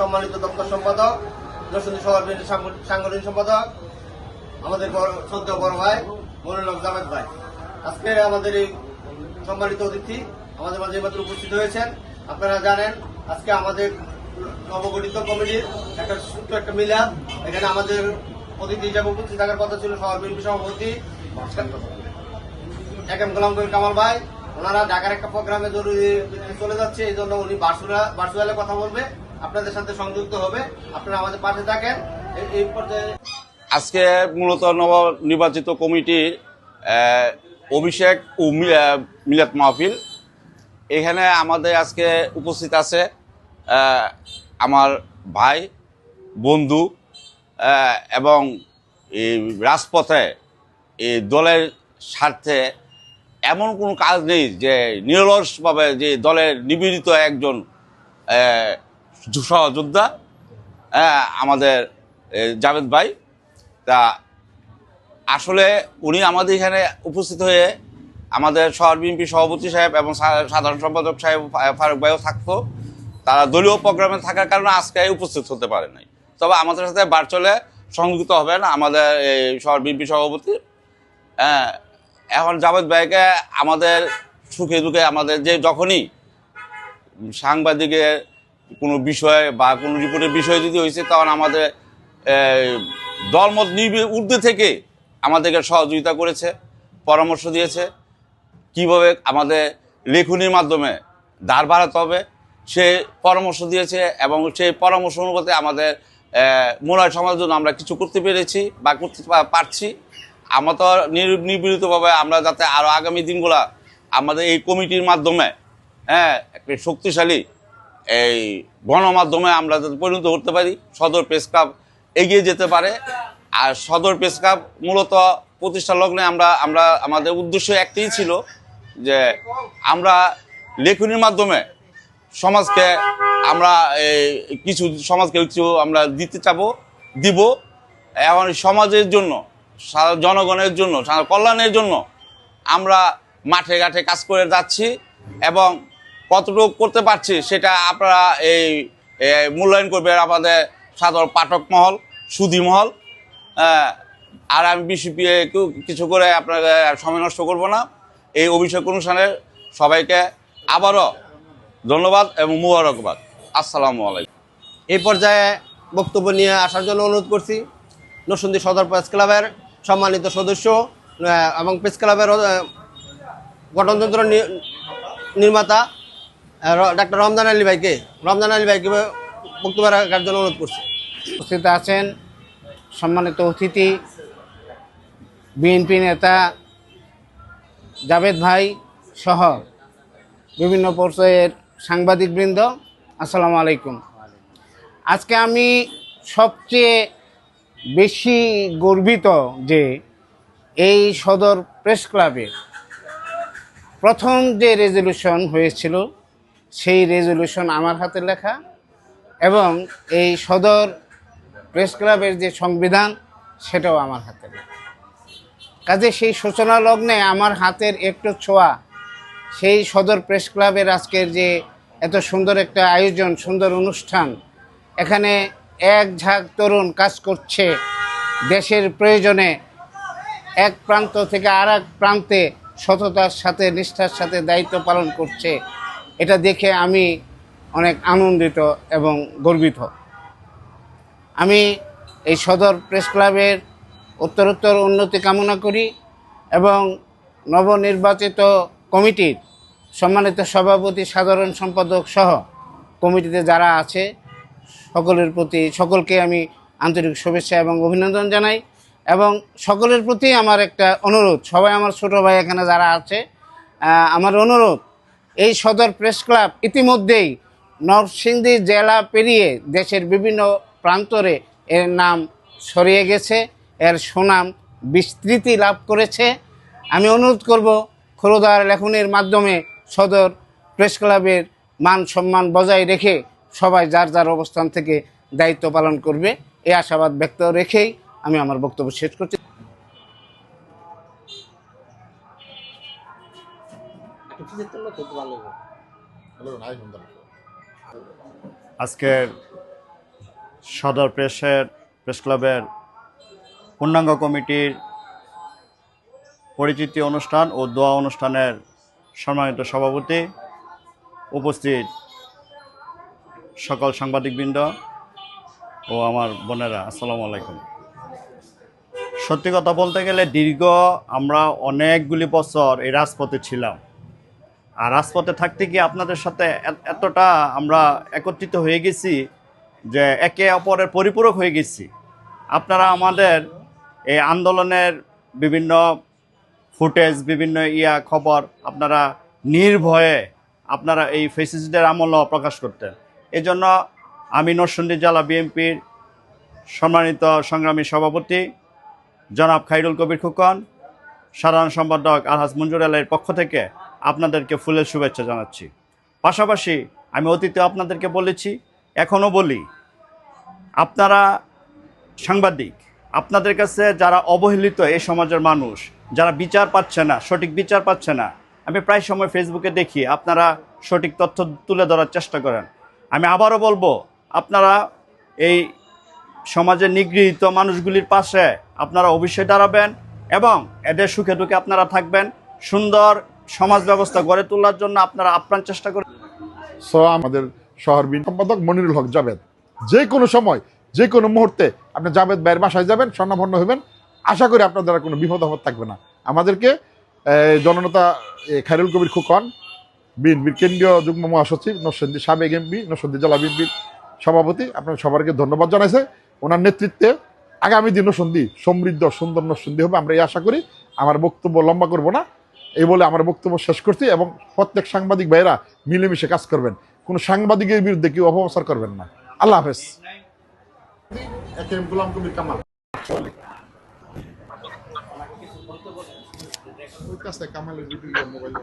সম্মানিত দপ্তর সম্পাদক নরসিংদী শহর বিএনপি সাংগঠনিক সম্পাদক, আমাদের শ্রদ্ধা বড় ভাই মনিরুল জামেদ ভাই। আজকে আমাদের এই সম্মানিত অতিথি আমাদের মাঝে মাত্র উপস্থিত হয়েছেন। আপনারা জানেন, আজকে আমাদের নবগঠিত কমিটির একটা ছোট্ট একটা মিলাদ। এখানে আমাদের অতিথি হিসাবে উপস্থিত থাকার কথা ছিল শহর বিএনপি সভাপতি এক এম গোলাম কবির কামাল ভাই। ওনারা ঢাকার একটা প্রোগ্রামে জরুরি চলে যাচ্ছে, এই জন্য উনি ভার্চুয়ালে কথা বলবে। আপনাদের সাথে সংযুক্ত হবে। আপনারা আমাদের পাশে থাকেন। এই- পর্যায়ে আজকে মূলত নবনির্বাচিত কমিটির অভিষেক ও মিলাদ মাহফিল। এখানে আমাদের আজকে উপস্থিত আছে আমার ভাই, বন্ধু এবং এই রাজপথে এই দলের স্বার্থে এমন কোনো কাজ নেই যে নিরলসভাবে যে দলের নিবেদিত একজন সহযোদ্ধা আমাদের জাভেদ ভাই, তা আসলে উনি আমাদের এখানে উপস্থিত হয়ে আমাদের শহর বিএনপি সভাপতি সাহেব এবং সাধারণ সম্পাদক সাহেব ফারুক ভাইও থাকতো। তারা দলীয় প্রোগ্রামে থাকার কারণে আজকে উপস্থিত হতে পারে নাই। তবে আমাদের সাথে ভার্চুয়ালে সংযুক্ত হবেন আমাদের এই শহর বিএনপি সভাপতি। এখন জাভেদ ভাইকে আমাদের সুখে দুঃখে আমাদের যে যখনই সাংবাদিকের কোনো বিষয়ে বা কোনো রিপোর্টের বিষয় যদি হয়েছে তখন আমাদের দলমত নির্বি ঊর্ধ্বে থেকে আমাদেরকে সহযোগিতা করেছে, পরামর্শ দিয়েছে। কীভাবে আমাদের লেখনির মাধ্যমে দাঁড় বাড়াতে হবে, সে পরামর্শ দিয়েছে এবং সেই পরামর্শ অনুপাতে আমাদের মোরাই সমাজের জন্য আমরা কিছু করতে পেরেছি বা করতে পারছি। আমরা তো নির- নির্বিড়িতভাবে আমরা যাতে আরও আগামী দিনগুলা আমাদের এই কমিটির মাধ্যমে হ্যাঁ একটি শক্তিশালী এই গণমাধ্যমে আমরা যাতে পরিণত করতে পারি সদর প্রেস ক্লাব এগিয়ে যেতে পারে। আর সদর প্রেস ক্লাব মূলত প্রতিষ্ঠা লগ্নে আমরা আমরা আমাদের উদ্দেশ্য একটাই ছিল যে আমরা লেখনির মাধ্যমে সমাজকে আমরা এই, কিছু সমাজকে কিছু আমরা দিতে চাবো দিব। এখন সমাজের জন্য সারা জনগণের জন্য সারা কল্যাণের জন্য আমরা মাঠে ঘাটে কাজ করে যাচ্ছি এবং কতটুকু করতে পারছি সেটা আপনারা এই মূল্যায়ন করবে আমাদের সাধারণ পাঠক মহল, সুধী মহল। আর আমি বেশি পি- কেউ কিছু করে আপনাকে সময় নষ্ট করব না। এই অভিষেক অনুষ্ঠানের সবাইকে আবারও ধন্যবাদ এবং মুবারকবাদ। আসসালামু আলাইকুম। এই পর্যায়ে বক্তব্য নিয়ে আসার জন্য অনুরোধ করছি, নরসিংদী সদর প্রেস ক্লাবের সম্মানিত সদস্য এবং প্রেস ক্লাবের গঠনতন্ত্র নির্মাতা ডাক্তার রমজান আলী ভাইকে, রমজান আলী ভাইকে বক্তব্য রাখার জন্য অনুরোধ করছি। উপস্থিত আছেন সম্মানিত অতিথি, বিএনপি নেতা জাভেদ ভাই সহ বিভিন্ন পর্যায়ের সাংবাদিকবৃন্দ, আসসালামু আলাইকুম। আজকে আমি সবচেয়ে বেশি গর্বিত যে এই সদর প্রেস ক্লাবে প্রথম যে রেজলিউশন হয়েছিল সেই রেজলিউশন আমার হাতে লেখা এবং এই সদর প্রেস ক্লাবের যে সংবিধান, সেটাও আমার হাতে লেখা। কাজে সেই সূচনা লগ্নে আমার হাতের একটু ছোঁয়া, সেই সদর প্রেস ক্লাবের আজকের যে এত সুন্দর একটা আয়োজন, সুন্দর অনুষ্ঠান, এখানে এক ঝাঁক তরুণ কাজ করছে দেশের প্রয়োজনে, এক প্রান্ত থেকে আর প্রান্তে সততার সাথে, নিষ্ঠার সাথে দায়িত্ব পালন করছে। এটা দেখে আমি অনেক আনন্দিত এবং গর্বিত। আমি এই সদর প্রেস ক্লাবের উত্তরোত্তর উন্নতি কামনা করি এবং নবনির্বাচিত কমিটির সম্মানিত সভাপতি, সাধারণ সম্পাদক সহ কমিটিতে যারা আছে, সকলের প্রতি, সকলকে আমি আন্তরিক শুভেচ্ছা এবং অভিনন্দন জানাই এবং সকলের প্রতি আমার একটা অনুরোধ, সবাই আমার ছোট ভাই এখানে যারা আছে আমার অনুরোধ এই সদর প্রেস ক্লাব ইতিমধ্যেই নরসিংদী জেলা পেরিয়ে দেশের বিভিন্ন প্রান্তরে এর নাম ছড়িয়ে গেছে, এর সুনাম বিস্তৃতি লাভ করেছে। আমি অনুরোধ করব খোরদার লেখনের মাধ্যমে সদর প্রেস ক্লাবের মান সম্মান বজায় রেখে সবাই যার যার অবস্থান থেকে দায়িত্ব পালন করবে, এই আশাবাদ ব্যক্ত রেখেই আমি আমার বক্তব্য শেষ করছি। আজকের সদর প্রেসের প্রেস ক্লাবের পূর্ণাঙ্গ কমিটির পরিচিতি অনুষ্ঠান ও দোয়া অনুষ্ঠানের সম্মানিত সভাপতি উপস্থিত সকল সাংবাদিকবৃন্দ ও আমার বোনেরা আসসালামু আলাইকুম। সত্যি কথা বলতে গেলে দীর্ঘ আমরা অনেকগুলি বছর এই রাজপথে ছিলাম। আর রাজপথে থাকতে গিয়ে আপনাদের সাথে এতটা আমরা একত্রিত হয়ে গেছি যে একে অপরের পরিপূরক হয়ে গেছি। আপনারা আমাদের এই আন্দোলনের বিভিন্ন ফুটেজ, বিভিন্ন ইয়া খবর আপনারা নির্ভয়ে আপনারা এই ফেসিসদের আমলও প্রকাশ করতেন। এই জন্য আমি নরসিংদী জেলা বিএনপির সম্মানিত সংগ্রামী সভাপতি জনাব খাইরুল কবির খুকন, সাধারণ সম্পাদক আলহাজ মঞ্জুর আলের পক্ষ থেকে আপনাদেরকে ফুলের শুভেচ্ছা জানাচ্ছি। পাশাপাশি আমি অতীতে আপনাদেরকে বলেছি, এখনও বলি, আপনারা সাংবাদিক, আপনাদের কাছে যারা অবহেলিত এই সমাজের মানুষ, যারা বিচার পাচ্ছে না, সঠিক বিচার পাচ্ছে না, আমি প্রায় সময় ফেসবুকে দেখি আপনারা সঠিক তথ্য তুলে ধরার চেষ্টা করেন। আমি আবারও বলব, আপনারা এই সমাজের নিগৃহীত মানুষগুলির পাশে আপনারা অবশ্যই দাঁড়াবেন এবং এদের সুখে দুঃখে আপনারা থাকবেন। সুন্দর সমাজ ব্যবস্থা গড়ে তোলার জন্য আপনারা আপ্রাণ চেষ্টা করবেন সো আমাদের শহর বিন সম্পাদক মনিরুল হক জাভেদ। যে কোনো সময় যে কোনো মুহূর্তে আপনি জাভেদ ভাইয়ের বাসায় যাবেন স্বর্ণাভন্ন হবেন আশা করি আপনার দ্বারা কোনো বিপদ আপদ থাকবে না। আমাদেরকে জননেতা এই, খায়রুল কবির খুকন বিএনপির কেন্দ্রীয় যুগ্ম মহাসচিব নরসিংদী সাবেক এমপি নরসিংদী জেলা বিএনপির সভাপতি আপনার সবাইকে ধন্যবাদ জানাইছে। ওনার নেতৃত্বে আগামী দিন নরসিংদী সমৃদ্ধ সুন্দর নরসিংদী হবে আমরা এই আশা করি। আমার বক্তব্য লম্বা করব না। এই বলে আমার বক্তব্য শেষ করছি এবং প্রত্যেক সাংবাদিক ভাইরা মিলেমিশে কাজ করবেন। কোনো সাংবাদিকের বিরুদ্ধে কেউ অপপ্রচার করবেন না। আল্লাহ হাফেজ। গোলাম কামালের মোবাইল